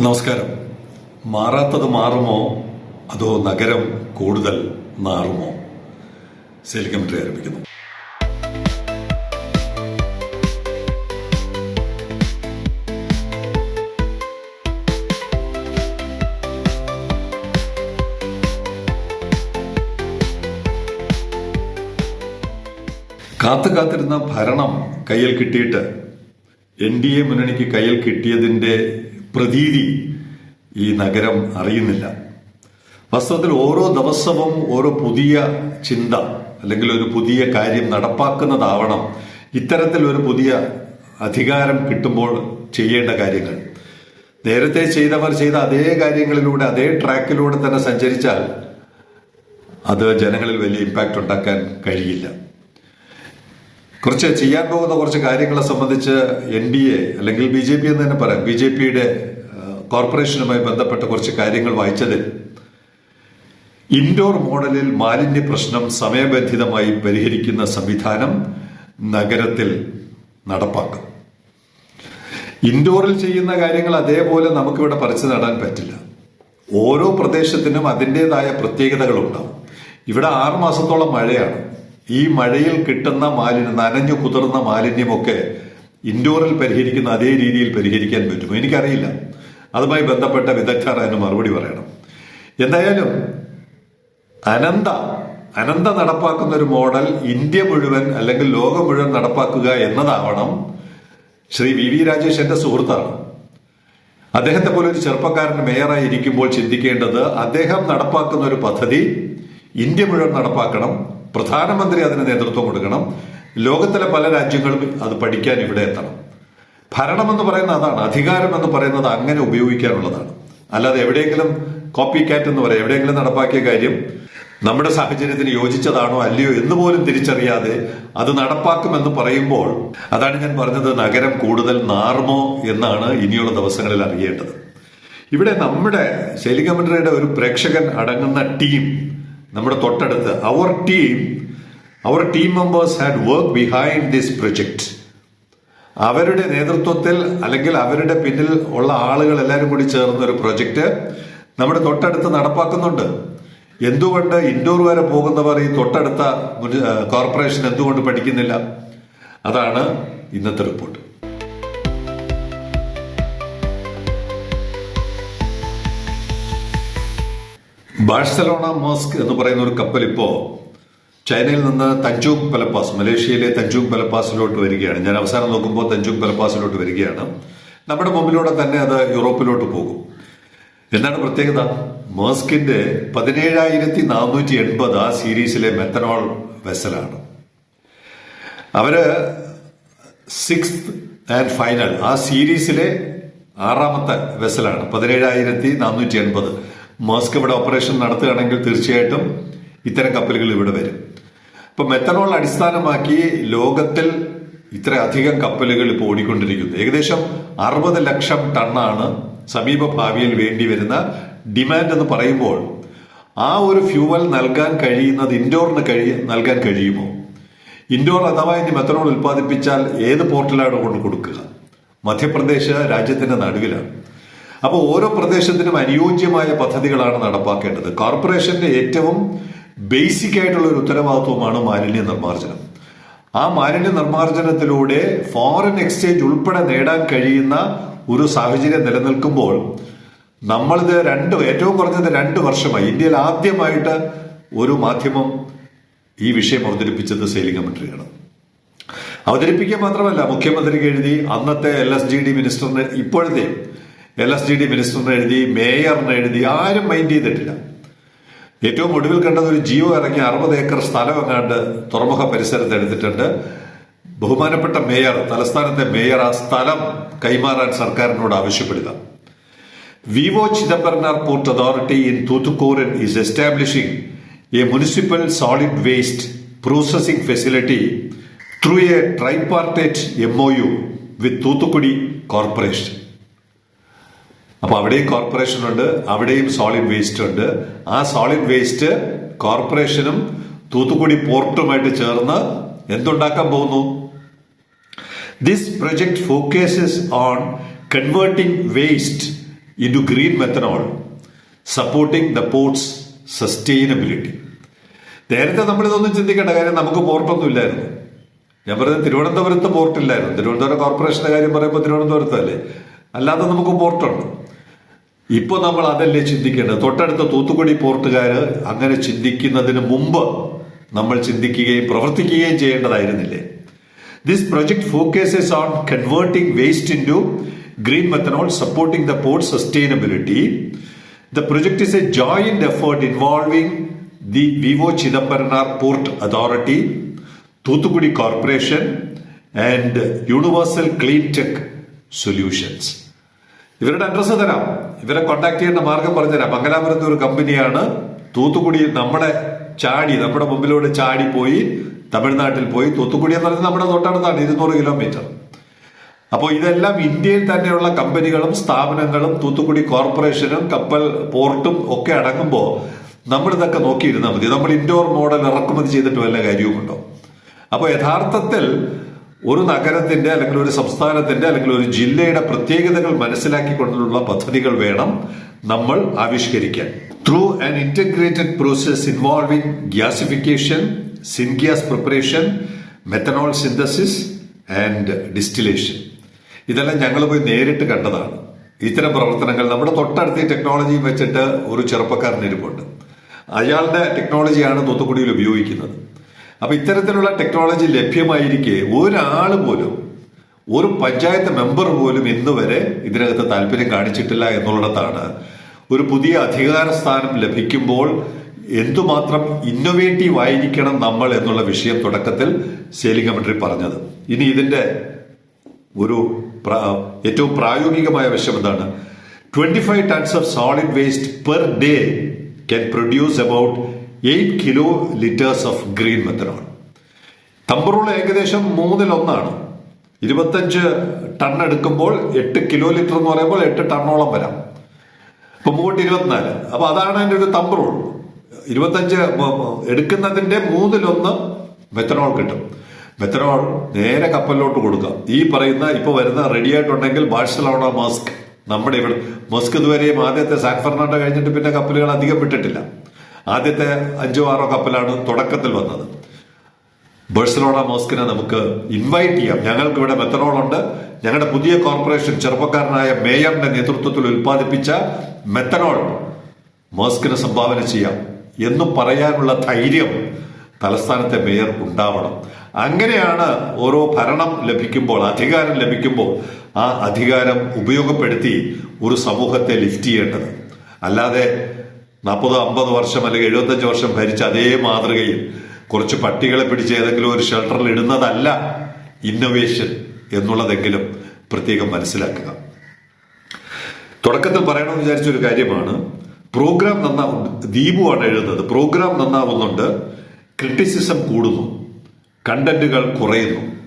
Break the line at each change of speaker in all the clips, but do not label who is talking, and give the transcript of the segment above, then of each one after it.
നമസ്കാരം. മാറാത്തത് മാറുമോ? അതോ നഗരം കൂടുതൽ മാറുമോ നാറുമോ? കമ്മിറ്റി ആരംഭിക്കുന്നു. കാത്തു കാത്തിരുന്ന ഭരണം കയ്യിൽ കിട്ടിയിട്ട് എൻ ഡി എ മുന്നണിക്ക് കയ്യിൽ കിട്ടിയതിന്റെ പ്രതീതി ഈ നഗരം അറിയുന്നില്ല. വാസ്തവത്തിൽ ഓരോ ദിവസവും ഓരോ പുതിയ ചിന്ത അല്ലെങ്കിൽ ഒരു പുതിയ കാര്യം നടപ്പാക്കുന്നതാവണം. ഇത്തരത്തിൽ ഒരു പുതിയ അധികാരം കിട്ടുമ്പോൾ ചെയ്യേണ്ട കാര്യങ്ങൾ. നേരത്തെ ചെയ്തവർ ചെയ്ത അതേ കാര്യങ്ങളിലൂടെ അതേ ട്രാക്കിലൂടെ തന്നെ സഞ്ചരിച്ചാൽ അത് ജനങ്ങളിൽ വലിയ ഇമ്പാക്റ്റ് ഉണ്ടാക്കാൻ കഴിയില്ല. കുറച്ച് ചെയ്യാൻ പോകുന്ന കുറച്ച് കാര്യങ്ങളെ സംബന്ധിച്ച് എൻ ഡി എ അല്ലെങ്കിൽ ബി ജെ പി എന്ന് തന്നെ പറയാം. ബി ജെ പിയുടെ കോർപ്പറേഷനുമായി ബന്ധപ്പെട്ട കുറച്ച് കാര്യങ്ങൾ വായിച്ചതിൽ ഇൻഡോർ മോഡലിൽ മാലിന്യ പ്രശ്നം സമയബന്ധിതമായി പരിഹരിക്കുന്ന സംവിധാനം നഗരത്തിൽ നടപ്പാക്കും. ഇൻഡോറിൽ ചെയ്യുന്ന കാര്യങ്ങൾ അതേപോലെ നമുക്കിവിടെ പറിച്ചു നടാൻ പറ്റില്ല. ഓരോ പ്രദേശത്തിനും അതിന്റെതായ പ്രത്യേകതകളുണ്ടാവും. ഇവിടെ ആറ് മാസത്തോളം മഴയാണ്. ഈ മഴയിൽ കിട്ടുന്ന മാലിന്യം നനഞ്ഞു കുതിർന്ന മാലിന്യമൊക്കെ ഇൻഡോറിൽ പരിഹരിക്കുന്ന അതേ രീതിയിൽ പരിഹരിക്കാൻ പറ്റുമോ? എനിക്കറിയില്ല. അതുമായി ബന്ധപ്പെട്ട വിദഗ്ധർ അതിന് മറുപടി പറയണം. എന്തായാലും അനന്ത അനന്ത നടപ്പാക്കുന്ന ഒരു മോഡൽ ഇന്ത്യ മുഴുവൻ അല്ലെങ്കിൽ ലോകം മുഴുവൻ നടപ്പാക്കുക എന്നതാവണം ശ്രീ വി വി രാജേഷ് എന്റെ സുഹൃത്താണ്. അദ്ദേഹത്തെ പോലെ ഒരു ചെറുപ്പക്കാരൻ മേയറായി ഇരിക്കുമ്പോൾ ചിന്തിക്കേണ്ടത് അദ്ദേഹം നടപ്പാക്കുന്ന ഒരു പദ്ധതി ഇന്ത്യ മുഴുവൻ നടപ്പാക്കണം. പ്രധാനമന്ത്രി അതിന് നേതൃത്വം കൊടുക്കണം. ലോകത്തിലെ പല രാജ്യങ്ങളും അത് പഠിക്കാൻ ഇവിടെ എത്തണം. ഭരണമെന്ന് പറയുന്ന അതാണ്. അധികാരം എന്ന് പറയുന്നത് അങ്ങനെ ഉപയോഗിക്കാനുള്ളതാണ്. അല്ലാതെ എവിടെയെങ്കിലും കോപ്പി കാറ്റ് എന്ന് പറയാം. എവിടെയെങ്കിലും നടപ്പാക്കിയ കാര്യം നമ്മുടെ സാഹചര്യത്തിന് യോജിച്ചതാണോ അല്ലയോ എന്ന് പോലും തിരിച്ചറിയാതെ അത് നടപ്പാക്കുമെന്ന് പറയുമ്പോൾ അതാണ് ഞാൻ പറഞ്ഞത് നഗരം കൂടുതൽ നാർമോ എന്നാണ് ഇനിയുള്ള ദിവസങ്ങളിൽ അറിയേണ്ടത്. ഇവിടെ നമ്മുടെ ശൈലികമന്ത്രിയുടെ ഒരു പ്രേക്ഷകൻ അടങ്ങുന്ന ടീം നമ്മുടെ തൊട്ടടുത്ത് അവർ team our team members had work behind this project അവരുടെ നേതൃത്വത്തിൽ അല്ലെങ്കിൽ അവരുടെ പിന്നിൽ ഉള്ള ആളുകൾ എല്ലാവരും കൂടി ചേർന്ന ഒരു പ്രൊജക്ട് നമ്മുടെ തൊട്ടടുത്ത് നടപ്പാക്കുന്നുണ്ട്. എന്തുകൊണ്ട് ഇൻഡോർ വരെ പോകുന്നവർ ഈ തൊട്ടടുത്ത കോർപ്പറേഷൻ എന്തുകൊണ്ട് പഠിക്കുന്നില്ല? അതാണ് ഇന്നത്തെ റിപ്പോർട്ട് ബാഴ്സലോണ മോസ്ക് എന്ന് പറയുന്ന ഒരു കപ്പൽ ഇപ്പോ ചൈനയിൽ നിന്ന് തഞ്ചൂങ് പലപ്പാസ് മലേഷ്യയിലെ തഞ്ചൂങ് പലപ്പാസിലോട്ട് വരികയാണ്. ഞാൻ അവസാനം നോക്കുമ്പോൾ തഞ്ചൂങ് പലപ്പാസിലോട്ട് വരികയാണ്. നമ്മുടെ മുമ്പിലൂടെ തന്നെ അത് യൂറോപ്പിലോട്ട് പോകും. എന്താണ് പ്രത്യേകത? മോസ്കിന്റെ പതിനേഴായിരത്തി നാനൂറ്റി എൺപത് ആ സീരീസിലെ മെത്തനോൾ വെസലാണ്. അവർ സിക്സ് ആൻഡ് ഫൈനൽ ആ സീരീസിലെ ആറാമത്തെ വെസലാണ്. പതിനേഴായിരത്തി നാനൂറ്റി എൺപത് മാസ്ക് ഇവിടെ ഓപ്പറേഷൻ നടത്തുകയാണെങ്കിൽ തീർച്ചയായിട്ടും ഇത്തരം കപ്പലുകൾ ഇവിടെ വരും. ഇപ്പൊ മെത്തനോൾ അടിസ്ഥാനമാക്കി ലോകത്തിൽ ഇത്ര അധികം കപ്പലുകൾ ഇപ്പോൾ ഓടിക്കൊണ്ടിരിക്കുന്നു. ഏകദേശം അറുപത് ലക്ഷം ടണ്ണാണ് സമീപ ഭാവിയിൽ വേണ്ടി വരുന്ന ഡിമാൻഡ് എന്ന് പറയുമ്പോൾ ആ ഒരു ഫ്യൂവൽ നൽകാൻ കഴിയുന്നത് ഇൻഡോറിന് കഴിയ നൽകാൻ കഴിയുമോ? ഇൻഡോർ അഥവാ ഇനി മെത്തനോൾ ഉൽപ്പാദിപ്പിച്ചാൽ ഏത് പോർട്ടലാണ് കൊണ്ട് കൊടുക്കുക? മധ്യപ്രദേശ് രാജ്യത്തിന്റെ നടുവിലാണ്. അപ്പോൾ ഓരോ പ്രദേശത്തിനും അനുയോജ്യമായ പദ്ധതികളാണ് നടപ്പാക്കേണ്ടത്. കോർപ്പറേഷന്റെ ഏറ്റവും ബേസിക് ആയിട്ടുള്ള ഒരു ഉത്തരവാദിത്വമാണ് മാലിന്യ നിർമ്മാർജനം. ആ മാലിന്യ നിർമ്മാർജനത്തിലൂടെ ഫോറിൻ എക്സ്ചേഞ്ച് ഉൾപ്പെടെ നേടാൻ കഴിയുന്ന ഒരു സാഹചര്യം നിലനിൽക്കുമ്പോൾ നമ്മളിത് രണ്ട് ഏറ്റവും കുറഞ്ഞത് രണ്ട് വർഷമായി ഇന്ത്യയിൽ ആദ്യമായിട്ട് ഒരു മാധ്യമം ഈ വിഷയം അവതരിപ്പിച്ചത് സെയിലിംഗ് കമന്ററിയാണ് അവതരിപ്പിക്കുക മാത്രമല്ല മുഖ്യമന്ത്രിക്ക് എഴുതി അന്നത്തെ എൽ എസ് ജി ഡി മിനിസ്റ്ററിന് ഇപ്പോഴത്തെ എൽ എസ് ഡി ഡി മിനിസ്റ്ററിന് എഴുതി മേയറിന് എഴുതി ആരും മൈൻഡ് ചെയ്തിട്ടില്ല. ഏറ്റവും ഒടുവിൽ കണ്ടത് ഒരു ജിയോ ഇറങ്ങി അറുപത് ഏക്കർ സ്ഥലം എങ്ങാണ്ട് തുറമുഖ പരിസരത്ത് എടുത്തിട്ടുണ്ട്. ബഹുമാനപ്പെട്ട മേയർ തലസ്ഥാനത്തെ മേയർ ആ സ്ഥലം കൈമാറാൻ സർക്കാരിനോട് ആവശ്യപ്പെടുക. VO Chidambaranar port authority in Thoothukudi is establishing a municipal solid waste processing facility through a tripartite M O U with Thoothukudi corporation അപ്പൊ അവിടെയും കോർപ്പറേഷൻ ഉണ്ട് അവിടെയും സോളിഡ് വേസ്റ്റ് ഉണ്ട്. ആ സോളിഡ് വേസ്റ്റ് കോർപ്പറേഷനും തൂത്തുക്കുടി പോർട്ടുമായിട്ട് ചേർന്ന് എന്തുണ്ടാക്കാൻ പോകുന്നു? This project focuses on converting waste into green methanol supporting the port's sustainability നേരത്തെ നമ്മൾ ഇതൊന്നും ചിന്തിക്കേണ്ട കാര്യം നമുക്ക് പോർട്ടൊന്നും ഇല്ലായിരുന്നു ഞാൻ പറയുന്നത് തിരുവനന്തപുരത്ത് പോർട്ടില്ലായിരുന്നു. തിരുവനന്തപുരം കോർപ്പറേഷന്റെ കാര്യം പറയുമ്പോൾ തിരുവനന്തപുരത്തല്ലേ? അല്ലാതെ നമുക്ക് പോർട്ടുണ്ട്. ഇപ്പൊ നമ്മൾ അതല്ലേ ചിന്തിക്കേണ്ടത്? തൊട്ടടുത്ത തൂത്തുക്കുടി പോർട്ടുകാര് അങ്ങനെ ചിന്തിക്കുന്നതിന് മുമ്പ് നമ്മൾ ചിന്തിക്കുകയും പ്രവർത്തിക്കുകയും ചെയ്യേണ്ടതായിരുന്നില്ലേ? This project focuses on converting waste into green methanol supporting the port sustainability the project is a joint effort involving the VO Chidambaranar port authority Thoothukudi corporation and universal clean tech solutions ഇവരുടെ address തരാം. ഇവരെ contact ചെയ്യേണ്ട മാർഗം പറഞ്ഞുതരാം. മംഗലാപുരത്തെ ഒരു കമ്പനിയാണ്. തൂത്തുക്കുടി നമ്മുടെ ചാടി നമ്മുടെ മുമ്പിലൂടെ ചാടി പോയി തമിഴ്നാട്ടിൽ പോയി. തൂത്തുക്കുടി എന്ന് പറയുന്നത് നമ്മുടെ തൊട്ടടുത്താണ് ഇരുന്നൂറ് കിലോമീറ്റർ അപ്പോൾ ഇതെല്ലാം ഇന്ത്യയിൽ തന്നെയുള്ള കമ്പനികളും സ്ഥാപനങ്ങളും തൂത്തുക്കുടി കോർപ്പറേഷനും കപ്പൽ പോർട്ടും ഒക്കെ അടങ്ങുമ്പോൾ നമ്മൾ ഇതൊക്കെ നോക്കിയിരുന്നാൽ മതി. നമ്മൾ ഇൻഡോർ മോഡൽ ഇറക്കുമതി ചെയ്തിട്ട് വല്ല കാര്യവുമുണ്ടോ? അപ്പോൾ യഥാർത്ഥത്തിൽ ഒരു നഗരത്തിന്റെ അല്ലെങ്കിൽ ഒരു സംസ്ഥാനത്തിന്റെ അല്ലെങ്കിൽ ഒരു ജില്ലയുടെ പ്രത്യേകതകൾ മനസ്സിലാക്കിക്കൊണ്ടുള്ള പദ്ധതികൾ വേണം നമ്മൾ ആവിഷ്കരിക്കാൻ. Through an integrated process involving gasification syngas preparation methanol synthesis and distillation ഇതെല്ലാം ഞങ്ങൾ പോയി നേരിട്ട് കണ്ടതാണ്. ഇത്തരം പ്രവർത്തനങ്ങൾ നമ്മുടെ തൊട്ടടുത്ത ടെക്നോളജി വെച്ചിട്ട് ഒരു ചെറുപ്പക്കാരൻ ഇരിപ്പുണ്ട് അയാളുടെ ടെക്നോളജിയാണ് തൂത്തുക്കുടിയിൽ ഉപയോഗിക്കുന്നത്. അപ്പൊ ഇത്തരത്തിലുള്ള ടെക്നോളജി ലഭ്യമായിരിക്കെ ഒരാൾ പോലും ഒരു പഞ്ചായത്ത് മെമ്പർ പോലും ഇന്ന് വരെ ഇതിനകത്ത് താല്പര്യം കാണിച്ചിട്ടില്ല എന്നുള്ളിടത്താണ് ഒരു പുതിയ അധികാര സ്ഥാനം ലഭിക്കുമ്പോൾ എന്തുമാത്രം ഇന്നൊവേറ്റീവ് ആയിരിക്കണം നമ്മൾ എന്നുള്ള വിഷയം തുടക്കത്തിൽ സേലിംഗ് കമന്ററി പറഞ്ഞത്. ഇനി ഇതിന്റെ ഒരു ഏറ്റവും പ്രായോഗികമായ വിഷയം എന്താണ്? Twenty five tons of solid waste per day can produce about eight kilo litres of green methanol. തമ്പറോൾ ഏകദേശം മൂന്നിലൊന്നാണ്. ഇരുപത്തഞ്ച് ടൺ എടുക്കുമ്പോൾ എട്ട് കിലോ ലിറ്റർ എന്ന് പറയുമ്പോൾ എട്ട് ടണ്ണോളം വരാം. അപ്പൊ മൂട്ട് ഇരുപത്തിനാല്. അപ്പൊ അതാണ് എന്റെ ഒരു തമ്പറോൾ റൂൾ ഇരുപത്തഞ്ച് എടുക്കുന്നതിന്റെ മൂന്നിലൊന്ന് മെത്തനോൾ കിട്ടും. മെത്തനോൾ നേരെ കപ്പലിലോട്ട് കൊടുക്കുക ഈ പറയുന്ന ഇപ്പൊ വരുന്ന റെഡി ആയിട്ടുണ്ടെങ്കിൽ ബാഴ്സലോണ മസ്ക്. നമ്മുടെ ഇവിടെ മസ്ക് ഇതുവരെയും ആദ്യത്തെ സാൻ ഫെർണാണ്ടോ കഴിഞ്ഞിട്ട് പിന്നെ കപ്പലുകൾ അധികം വിട്ടിട്ടില്ല. ആദ്യത്തെ അഞ്ചോ ആറോ കപ്പലാണ് തുടക്കത്തിൽ വന്നത്. ബഴ്സലോണ മോസ്കിനെ നമുക്ക് ഇൻവൈറ്റ് ചെയ്യാം. ഞങ്ങൾക്ക് ഇവിടെ മെത്തനോൾ ഉണ്ട്. ഞങ്ങളുടെ പുതിയ കോർപ്പറേഷൻ ചെറുപ്പക്കാരനായ മേയറിന്റെ നേതൃത്വത്തിൽ ഉൽപ്പാദിപ്പിച്ച മെത്തനോൾ മോസ്കിന് സംഭാവന ചെയ്യാം. എന്ന് പറയാനുള്ള ധൈര്യം തലസ്ഥാനത്തെ മേയർ ഉണ്ടാവണം. അങ്ങനെയാണ് ഓരോ ഭരണം ലഭിക്കുമ്പോൾ അധികാരം ലഭിക്കുമ്പോൾ ആ അധികാരം ഉപയോഗപ്പെടുത്തി ഒരു സമൂഹത്തെ ലിഫ്റ്റ് ചെയ്യേണ്ടത്. അല്ലാതെ നാൽപ്പത് അമ്പത് വർഷം അല്ലെങ്കിൽ എഴുപത്തഞ്ച് വർഷം ഭരിച്ച അതേ മാതൃകയിൽ കുറച്ച് പട്ടികളെ പിടിച്ച് ഏതെങ്കിലും ഒരു ഷെൽട്ടറിൽ ഇടുന്നതല്ല ഇന്നോവേഷൻ എന്നുള്ളതെങ്കിലും പ്രത്യേകം മനസ്സിലാക്കുക. തുടക്കത്തിൽ പറയണമെന്ന് വിചാരിച്ച ഒരു കാര്യമാണ് പ്രോഗ്രാം നന്നാവുന്നുണ്ട് ദീപുവാണ് എഴുതുന്നത്. പ്രോഗ്രാം നന്നാവുന്നുണ്ട്. ക്രിറ്റിസിസം കൂടുന്നു. കണ്ടന്റുകൾ കുറയുന്നു.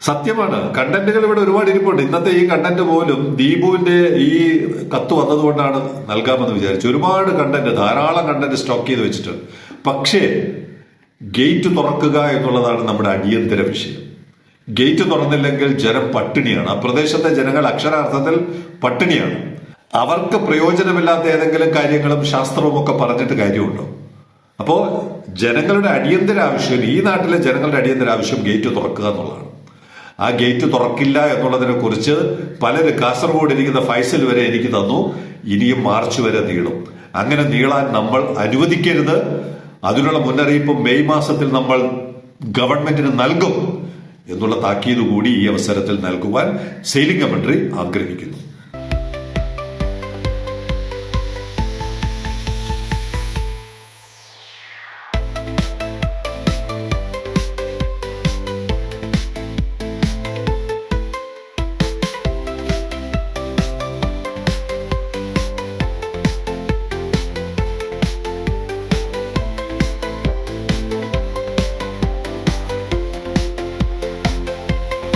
സത്യമാണ്. കണ്ടന്റുകൾ ഇവിടെ ഒരുപാട് ഇരിപ്പുണ്ട്. ഇന്നത്തെ ഈ കണ്ടന്റ് പോലും ദീപുവിന്റെ ഈ കത്ത് വന്നതുകൊണ്ടാണ് നൽകാമെന്ന് വിചാരിച്ചു. ഒരുപാട് കണ്ടന്റ് ധാരാളം കണ്ടന്റ് സ്റ്റോക്ക് ചെയ്ത് വെച്ചിട്ടുണ്ട്. പക്ഷേ ഗേറ്റ് തുറക്കുക എന്നുള്ളതാണ് നമ്മുടെ അടിയന്തര വിഷയം. ഗേറ്റ് തുറന്നില്ലെങ്കിൽ ജനം പട്ടിണിയാണ്. ആ പ്രദേശത്തെ ജനങ്ങൾ അക്ഷരാർത്ഥത്തിൽ പട്ടിണിയാണ്. അവർക്ക് പ്രയോജനമില്ലാത്ത ഏതെങ്കിലും കാര്യങ്ങളും ശാസ്ത്രവും ഒക്കെ പറഞ്ഞിട്ട് കാര്യമുണ്ടോ? അപ്പോ ജനങ്ങളുടെ അടിയന്തര ആവശ്യം ഈ നാട്ടിലെ ജനങ്ങളുടെ അടിയന്തര ആവശ്യം ഗേറ്റ് തുറക്കുക എന്നുള്ളതാണ്. ആ ഗേറ്റ് തുറക്കില്ല എന്നുള്ളതിനെ കുറിച്ച് പലര് കാസർഗോഡ് ഇരിക്കുന്ന ഫൈസൽ വരെ എനിക്ക് തന്നു. ഇനിയും മാർച്ച് വരെ നീളും. അങ്ങനെ നീളാൻ നമ്മൾ അനുവദിക്കരുത്. അതിനുള്ള മുന്നറിയിപ്പ് മെയ് മാസത്തിൽ നമ്മൾ ഗവൺമെന്റിന് നൽകും എന്നുള്ള താക്കീത് കൂടി ഈ അവസരത്തിൽ നൽകുവാൻ സെയിലിംഗ് കമന്ററി ആഗ്രഹിക്കുന്നു.